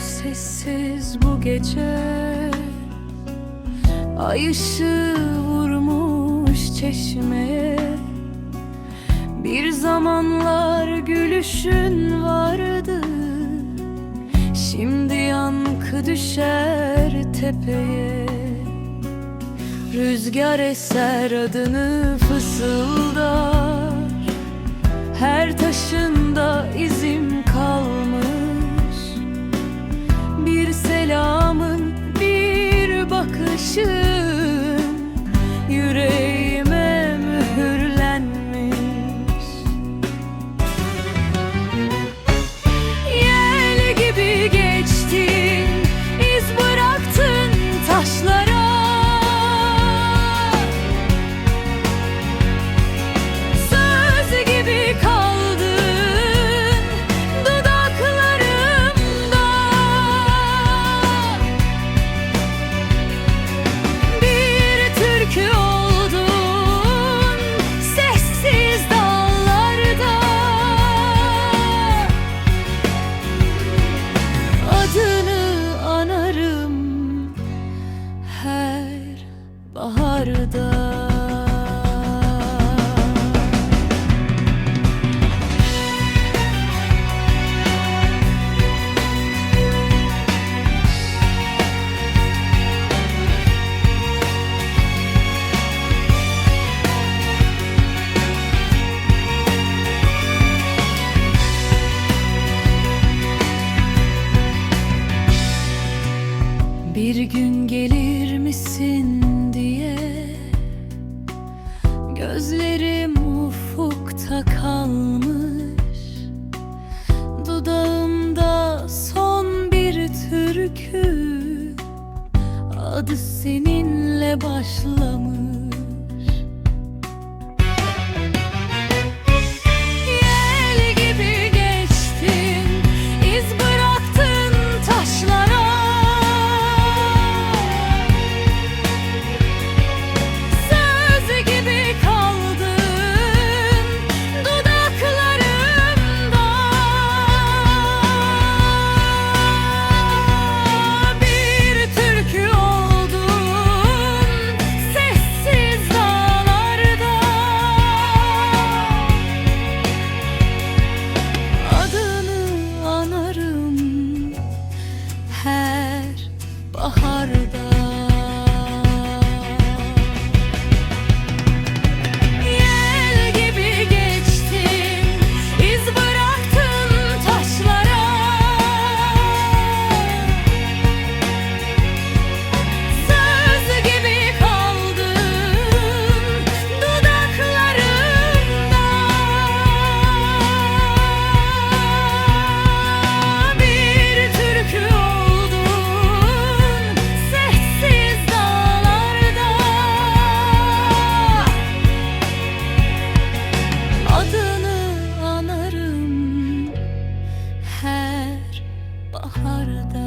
sessiz bu gece. Ay ışığı vurmuş çeşmeye. Bir zamanlar gülüşün vardı. Şimdi yankı düşer tepeye. Rüzgar eser adını fısıldar. Her taşında izim kalmış Bir gün gelir misin diye Gözlerim ufukta kalmış Dudağımda son bir türkü Adı seninle başlamış baharda. baharda